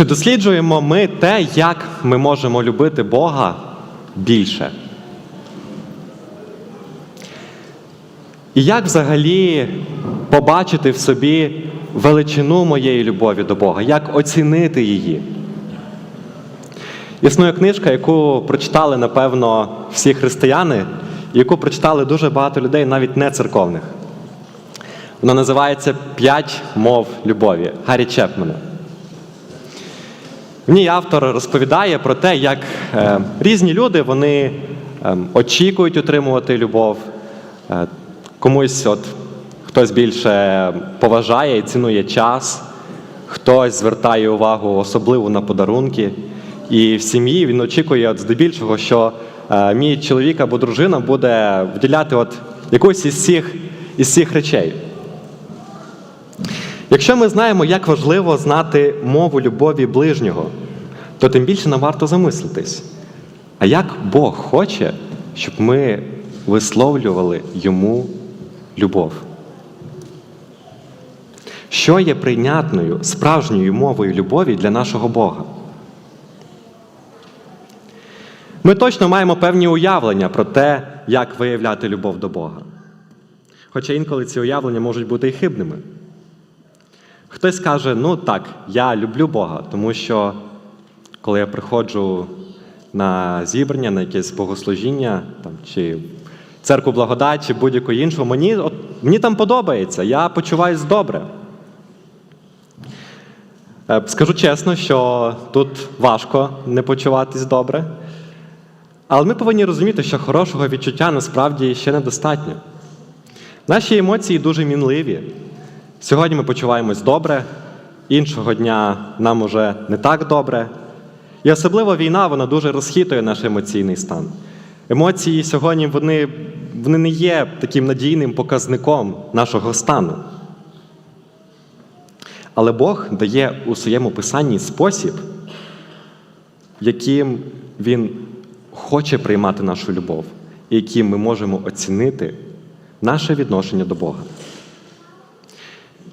Чи досліджуємо ми те, як ми можемо любити Бога більше? І як взагалі побачити в собі величину моєї любові до Бога? Як оцінити її? Існує книжка, яку прочитали, напевно, всі християни, яку прочитали дуже багато людей, навіть не церковних. Вона називається П'ять мов любові Гаррі Чепмена. В ній автор розповідає про те, як е, різні люди вони е, очікують отримувати любов. Е, комусь от, хтось більше поважає і цінує час, хтось звертає увагу особливо на подарунки. І в сім'ї він очікує от здебільшого, що е, мій чоловік або дружина буде вділяти от якусь із цих, із цих речей. Якщо ми знаємо, як важливо знати мову любові ближнього, то тим більше нам варто замислитись. А як Бог хоче, щоб ми висловлювали йому любов? Що є прийнятною справжньою мовою любові для нашого Бога? Ми точно маємо певні уявлення про те, як виявляти любов до Бога. Хоча інколи ці уявлення можуть бути і хибними. Хтось каже, ну так, я люблю Бога, тому що коли я приходжу на зібрання, на якесь богослужіння, там, чи церкву благодать, чи будь-яку іншу, мені, от, мені там подобається, я почуваюся добре. Е, Скажу чесно, що тут важко не почуватись добре. Але ми повинні розуміти, що хорошого відчуття насправді ще недостатньо. Наші емоції дуже мінливі. Сьогодні ми почуваємось добре, іншого дня нам уже не так добре. І особливо війна вона дуже розхитує наш емоційний стан. Емоції сьогодні вони, вони не є таким надійним показником нашого стану. Але Бог дає у своєму писанні спосіб, яким Він хоче приймати нашу любов, і яким ми можемо оцінити наше відношення до Бога.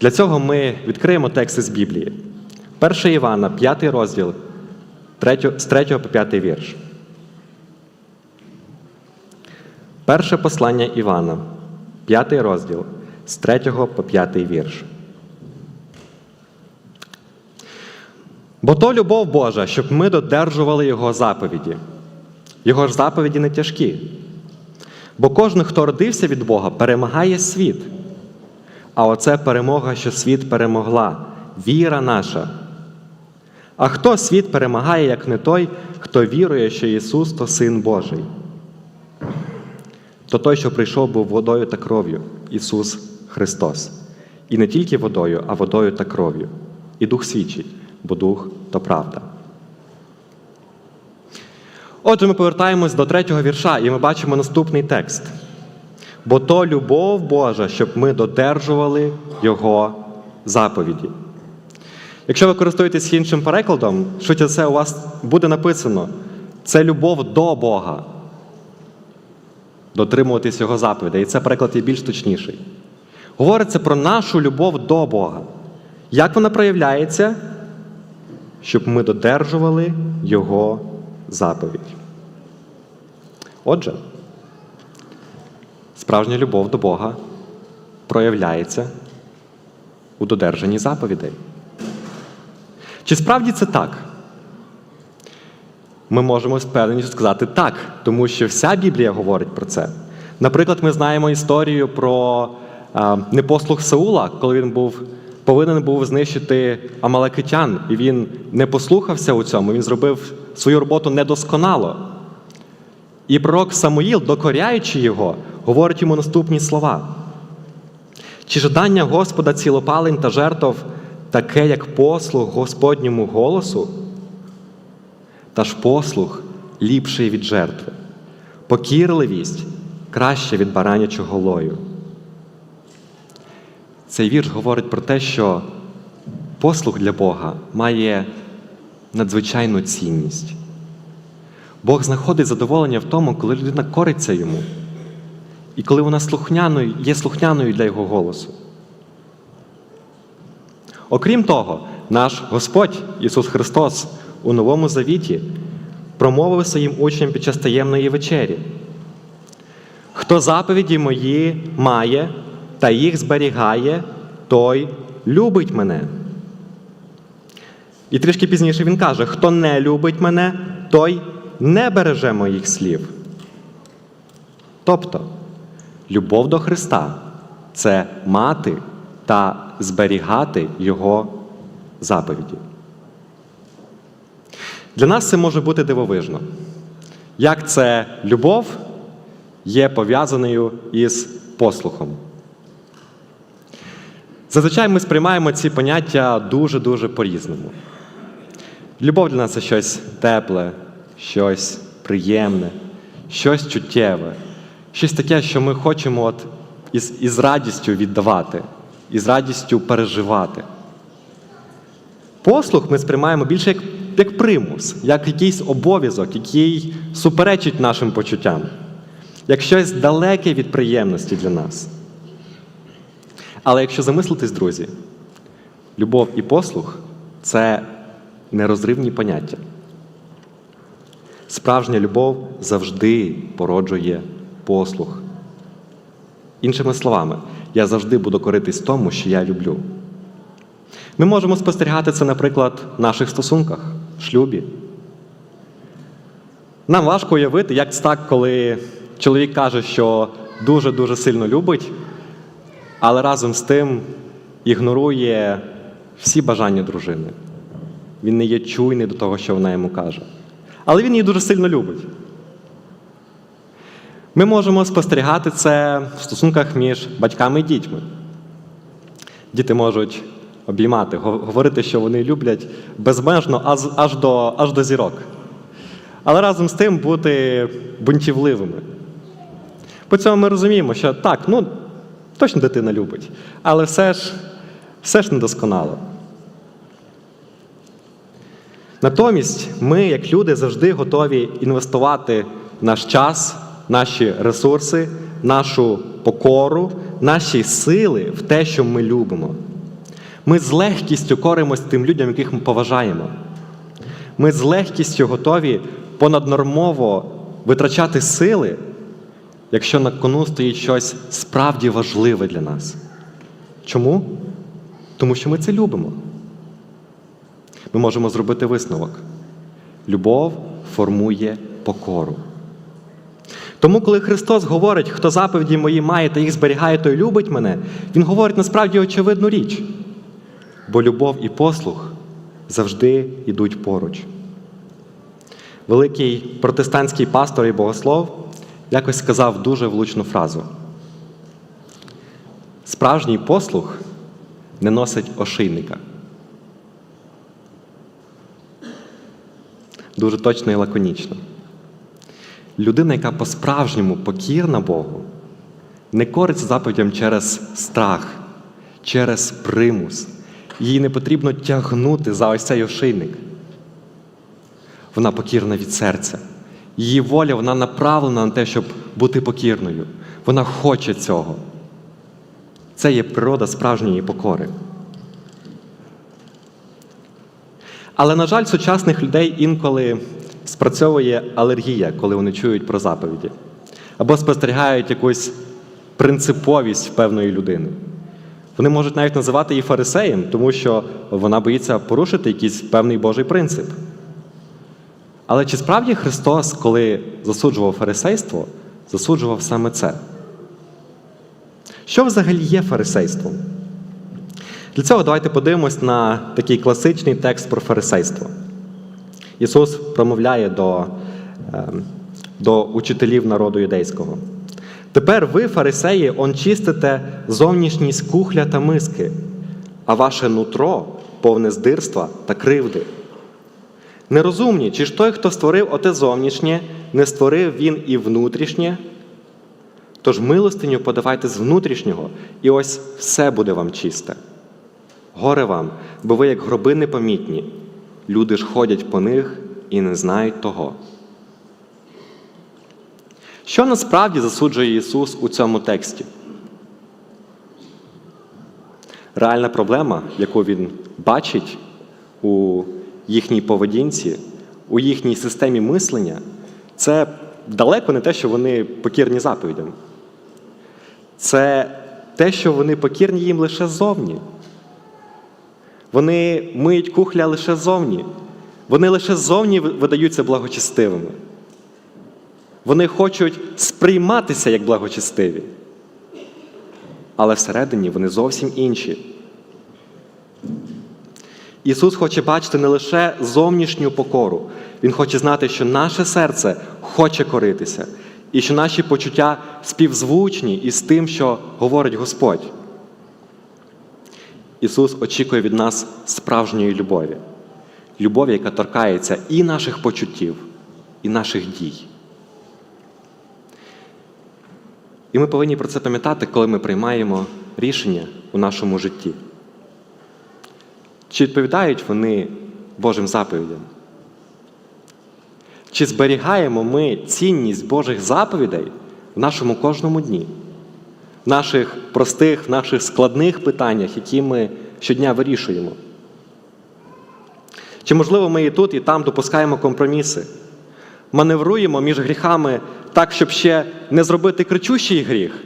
Для цього ми відкриємо тексти з Біблії. 1 Івана, 5 розділ, 3, з 3 по 5 вірш. Перше послання Івана, 5 розділ, з 3 по 5 вірш. Бо то любов Божа, щоб ми додержували Його заповіді. Його ж заповіді не тяжкі. Бо кожен, хто родився від Бога, перемагає світ. А оце перемога, що світ перемогла, віра наша. А хто світ перемагає, як не той, хто вірує, що Ісус то Син Божий? То той, що прийшов, був водою та кров'ю, Ісус Христос. І не тільки водою, а водою та кров'ю. І Дух свідчить, бо Дух то правда. Отже, ми повертаємось до третього вірша, і ми бачимо наступний текст. Бо то любов Божа, щоб ми додержували Його заповіді. Якщо ви користуєтесь іншим перекладом, швидше це у вас буде написано: це любов до Бога. Дотримуватись Його заповідей. І це переклад є більш точніший. Говориться про нашу любов до Бога. Як вона проявляється? Щоб ми додержували Його заповідь. Отже, справжня любов до Бога проявляється у додержанні заповідей. Чи справді це так? Ми можемо з певністю сказати так, тому що вся Біблія говорить про це. Наприклад, ми знаємо історію про а, непослух Саула, коли він був повинен був знищити амалекитян, і він не послухався у цьому, він зробив свою роботу недосконало. І пророк Самуїл, докоряючи його, говорить йому наступні слова. Чи жадання Господа цілопалень та жертв таке, як послуг Господньому голосу? Та ж послуг ліпший від жертви, покірливість краще від баранячого лою. Цей вірш говорить про те, що послуг для Бога має надзвичайну цінність. Бог знаходить задоволення в тому, коли людина кориться йому, і коли вона слухняною, є слухняною для його голосу. Окрім того, наш Господь Ісус Христос у Новому Завіті промовив своїм учням під час таємної вечері. Хто заповіді мої має та їх зберігає, той любить мене. І трішки пізніше він каже: хто не любить мене, той не береже моїх слів. Тобто, любов до Христа це мати та зберігати Його заповіді. Для нас це може бути дивовижно. Як це любов є пов'язаною із послухом. Зазвичай ми сприймаємо ці поняття дуже-дуже по-різному. Любов для нас це щось тепле, щось приємне, щось чуттєве, щось таке, що ми хочемо от із, із радістю віддавати, із радістю переживати. Послух ми сприймаємо більше як, як примус, як якийсь обов'язок, який суперечить нашим почуттям, як щось далеке від приємності для нас. Але якщо замислитись, друзі, любов і послух це нерозривні поняття. Справжня любов завжди породжує послух. Іншими словами, я завжди буду коритись тому, що я люблю. Ми можемо спостерігати це, наприклад, в наших стосунках, шлюбі. Нам важко уявити, як це так, коли чоловік каже, що дуже-дуже сильно любить, але разом з тим ігнорує всі бажання дружини. Він не є чуйний до того, що вона йому каже. Але він її дуже сильно любить. Ми можемо спостерігати це в стосунках між батьками і дітьми. Діти можуть обіймати, говорити, що вони люблять безмежно аж, до, аж до зірок. Але разом з тим бути бунтівливими. По цьому ми розуміємо, що так, ну, точно дитина любить, але все ж, все ж недосконало. Натомість ми, як люди, завжди готові інвестувати наш час, наші ресурси, нашу покору, наші сили в те, що ми любимо. Ми з легкістю коримось тим людям, яких ми поважаємо. Ми з легкістю готові понаднормово витрачати сили, якщо на кону стоїть щось справді важливе для нас. Чому? Тому що ми це любимо. Ми можемо зробити висновок. Любов формує покору. Тому, коли Христос говорить, хто заповіді мої має та їх зберігає, той любить мене, Він говорить насправді очевидну річ. Бо любов і послух завжди йдуть поруч. Великий протестантський пастор і богослов якось сказав дуже влучну фразу. Справжній послух не носить ошейника. Дуже точно і лаконічно. Людина, яка по-справжньому покірна Богу, не кориться заповідям через страх, через примус. Їй не потрібно тягнути за ось цей ошейник. Вона покірна від серця. Її воля вона направлена на те, щоб бути покірною. Вона хоче цього. Це є природа справжньої покори. Але, на жаль, сучасних людей інколи спрацьовує алергія, коли вони чують про заповіді, або спостерігають якусь принциповість певної людини. Вони можуть навіть називати її фарисеєм, тому що вона боїться порушити якийсь певний Божий принцип. Але чи справді Христос, коли засуджував фарисейство, засуджував саме це? Що взагалі є фарисейством? Для цього давайте подивимось на такий класичний текст про фарисейство. Ісус промовляє до, ем, до учителів народу юдейського. Тепер ви, фарисеї, он чистите зовнішність кухля та миски, а ваше нутро повне здирства та кривди. Нерозумні, чи ж той, хто створив оте зовнішнє, не створив він і внутрішнє? Тож милостиню подавайте з внутрішнього, і ось все буде вам чисте. Горе вам, бо ви, як гроби непомітні, люди ж ходять по них і не знають того. Що насправді засуджує Ісус у цьому тексті? Реальна проблема, яку Він бачить у їхній поведінці, у їхній системі мислення, це далеко не те, що вони покірні заповідям. Це те, що вони покірні їм лише ззовні. Вони миють кухля лише ззовні. Вони лише ззовні видаються благочестивими. Вони хочуть сприйматися як благочестиві. Але всередині вони зовсім інші. Ісус хоче бачити не лише зовнішню покору, Він хоче знати, що наше серце хоче коритися, і що наші почуття співзвучні із тим, що говорить Господь. Ісус очікує від нас справжньої любові, любові, яка торкається і наших почуттів, і наших дій. І ми повинні про це пам'ятати, коли ми приймаємо рішення у нашому житті. Чи відповідають вони Божим заповідям? Чи зберігаємо ми цінність Божих заповідей в нашому кожному дні, наших простих, наших складних питаннях, які ми щодня вирішуємо? Чи, можливо, ми і тут, і там допускаємо компроміси, маневруємо між гріхами так, щоб ще не зробити кричущий гріх?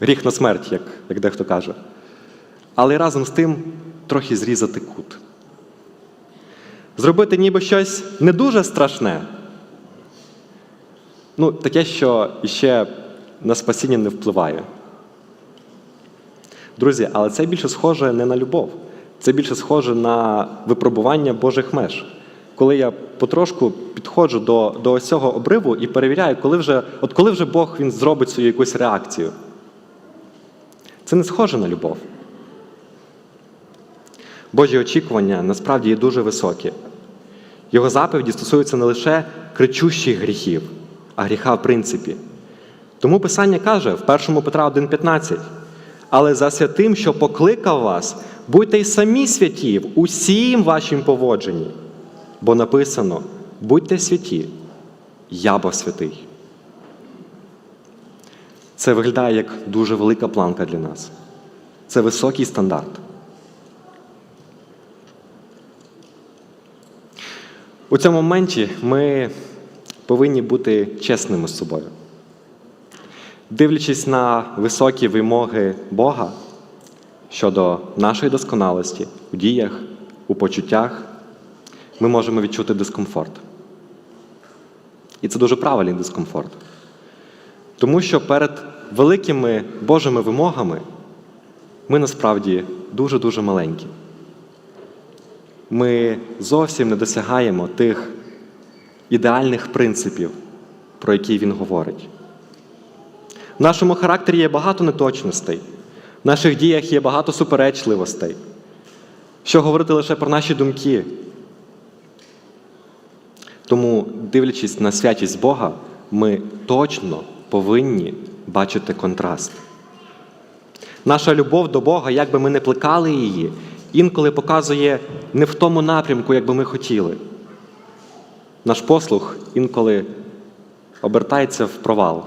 Гріх на смерть, як, як дехто каже. Але разом з тим трохи зрізати кут. Зробити ніби щось не дуже страшне. Ну, таке, що іще на спасіння не впливає. Друзі, але це більше схоже не на любов, це більше схоже на випробування Божих меж. Коли я потрошку підходжу до до ось цього обриву і перевіряю, коли вже, от коли вже Бог він зробить свою якусь реакцію. Це не схоже на любов. Божі очікування насправді є дуже високі. Його заповіді стосуються не лише кричущих гріхів, а гріха в принципі. Тому Писання каже в 1 Петра 1,15: але за святим, що покликав вас, будьте й самі святі в усім вашім поводженні. Бо написано: будьте святі, я бо святий. Це виглядає як дуже велика планка для нас. Це високий стандарт. У цьому моменті ми повинні бути чесними з собою. Дивлячись на високі вимоги Бога щодо нашої досконалості у діях, у почуттях, ми можемо відчути дискомфорт. І це дуже правильний дискомфорт. Тому що перед великими Божими вимогами ми насправді дуже-дуже маленькі ми зовсім не досягаємо тих ідеальних принципів, про які він говорить. В нашому характері є багато неточностей, в наших діях є багато суперечливостей. Що говорити лише про наші думки. Тому, дивлячись на святість Бога, ми точно повинні бачити контраст. Наша любов до Бога, як би ми не плекали її, інколи показує не в тому напрямку, як би ми хотіли. Наш послух інколи обертається в провал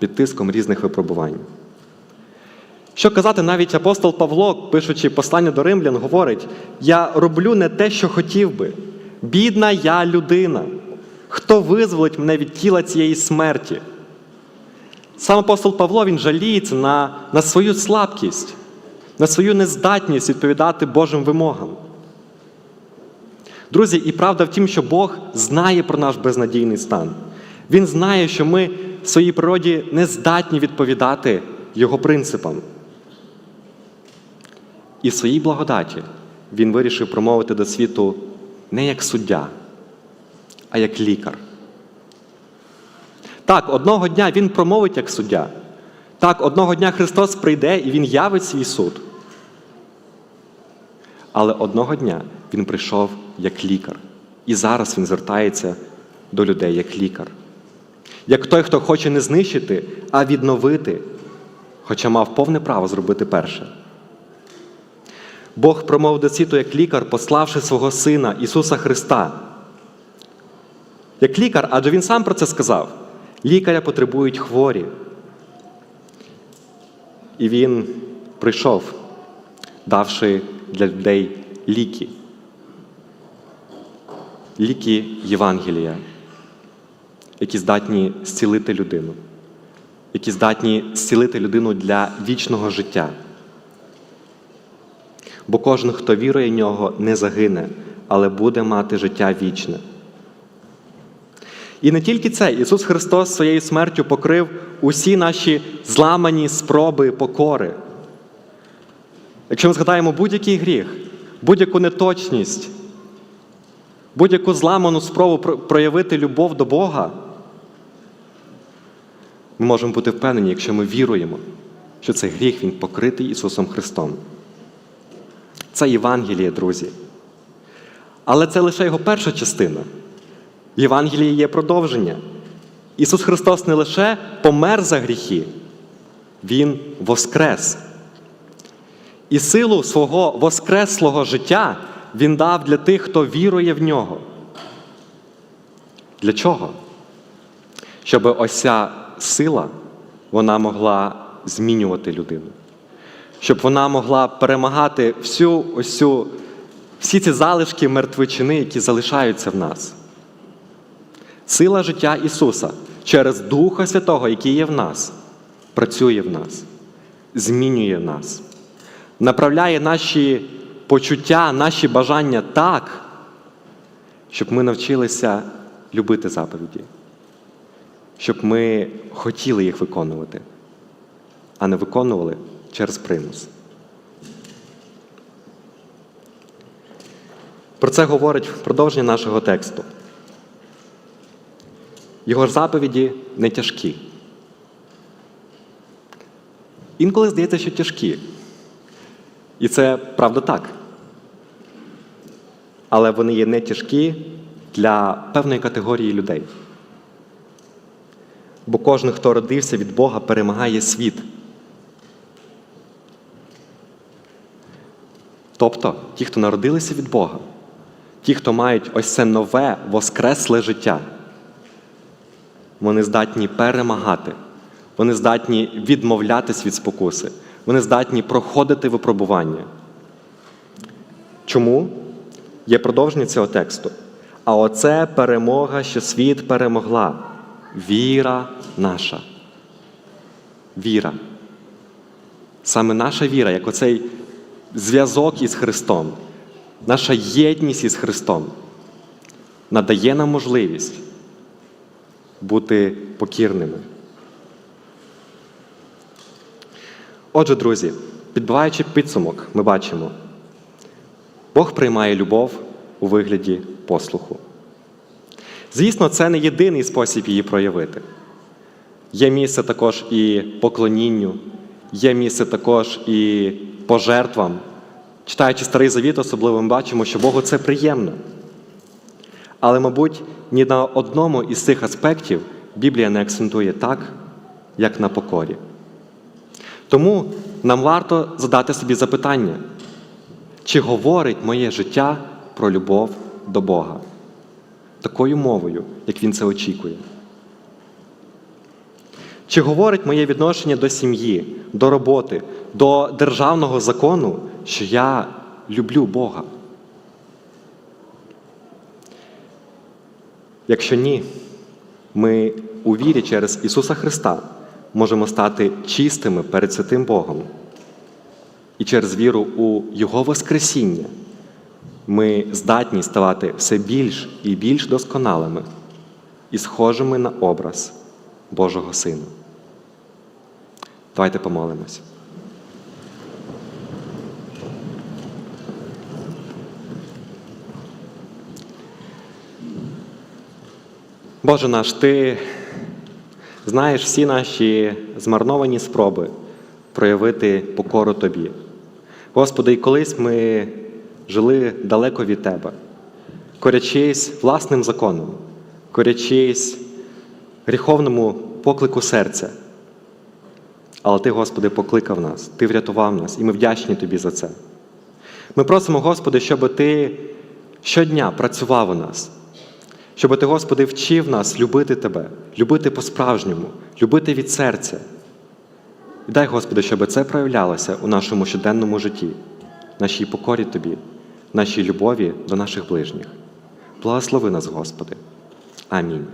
під тиском різних випробувань. Що казати, навіть апостол Павло, пишучи послання до римлян, говорить: Я роблю не те, що хотів би. Бідна я людина. Хто визволить мене від тіла цієї смерті? Сам апостол Павло він жаліється на, на свою слабкість на свою нездатність відповідати Божим вимогам. Друзі, і правда в тім, що Бог знає про наш безнадійний стан. Він знає, що ми в своїй природі не здатні відповідати Його принципам. І в своїй благодаті Він вирішив промовити до світу не як суддя, а як лікар. Так, одного дня Він промовить як суддя. Так, одного дня Христос прийде і Він явить свій суд. Але одного дня він прийшов як лікар. І зараз він звертається до людей як лікар. Як той, хто хоче не знищити, а відновити, хоча мав повне право зробити перше. Бог промовив до світу як лікар, пославши свого Сина Ісуса Христа. Як лікар, адже Він сам про це сказав: лікаря потребують хворі. І Він прийшов, давши для людей ліки. Ліки Євангелія, які здатні зцілити людину, які здатні зцілити людину для вічного життя. Бо кожен, хто вірує в нього, не загине, але буде мати життя вічне. І не тільки це, Ісус Христос своєю смертю покрив усі наші зламані спроби покори. Якщо ми згадаємо будь-який гріх, будь-яку неточність, будь-яку зламану спробу проявити любов до Бога, ми можемо бути впевнені, якщо ми віруємо, що цей гріх Він покритий Ісусом Христом. Це Євангеліє, друзі. Але це лише його перша частина. В Євангелії є продовження. Ісус Христос не лише помер за гріхи, Він воскрес. І силу свого воскреслого життя Він дав для тих, хто вірує в нього. Для чого? Щоб ось ця сила вона могла змінювати людину. Щоб вона могла перемагати всю ось цю, всі ці залишки мертвичини, які залишаються в нас. Сила життя Ісуса через Духа Святого, який є в нас, працює в нас, змінює нас, направляє наші почуття, наші бажання так, щоб ми навчилися любити заповіді, щоб ми хотіли їх виконувати, а не виконували через примус. Про це говорить продовження нашого тексту. Його ж заповіді не тяжкі. Інколи здається, що тяжкі. І це правда так. Але вони є не тяжкі для певної категорії людей. Бо кожен, хто родився від Бога, перемагає світ. Тобто ті, хто народилися від Бога, ті, хто мають ось це нове воскресле життя, вони здатні перемагати, вони здатні відмовлятись від спокуси, вони здатні проходити випробування. Чому? Є продовження цього тексту. А оце перемога, що світ перемогла. Віра наша. Віра. Саме наша віра, як оцей зв'язок із Христом, наша єдність із Христом надає нам можливість бути покірними. Отже, друзі, підбиваючи підсумок, ми бачимо, Бог приймає любов у вигляді послуху. Звісно, це не єдиний спосіб її проявити. Є місце також і поклонінню, є місце також і пожертвам. Читаючи Старий Завіт, особливо ми бачимо, що Богу це приємно. Але, мабуть, ні на одному із цих аспектів Біблія не акцентує так, як на покорі. Тому нам варто задати собі запитання, чи говорить моє життя про любов до Бога такою мовою, як Він це очікує? Чи говорить моє відношення до сім'ї, до роботи, до державного закону, що я люблю Бога? Якщо ні, ми у вірі через Ісуса Христа можемо стати чистими перед святим Богом. І через віру у Його Воскресіння ми здатні ставати все більш і більш досконалими і схожими на образ Божого Сина. Давайте помолимось. Боже наш, Ти знаєш всі наші змарновані спроби проявити покору Тобі. Господи, і колись ми жили далеко від Тебе, корячись власним законом, корячись гріховному поклику серця. Але Ти, Господи, покликав нас, Ти врятував нас, і ми вдячні Тобі за це. Ми просимо, Господи, щоб Ти щодня працював у нас, щоб Ти, Господи, вчив нас любити Тебе, любити по-справжньому, любити від серця. І дай, Господи, щоб це проявлялося у нашому щоденному житті. нашій покорі Тобі, нашій любові до наших ближніх. Благослови нас, Господи. Амінь.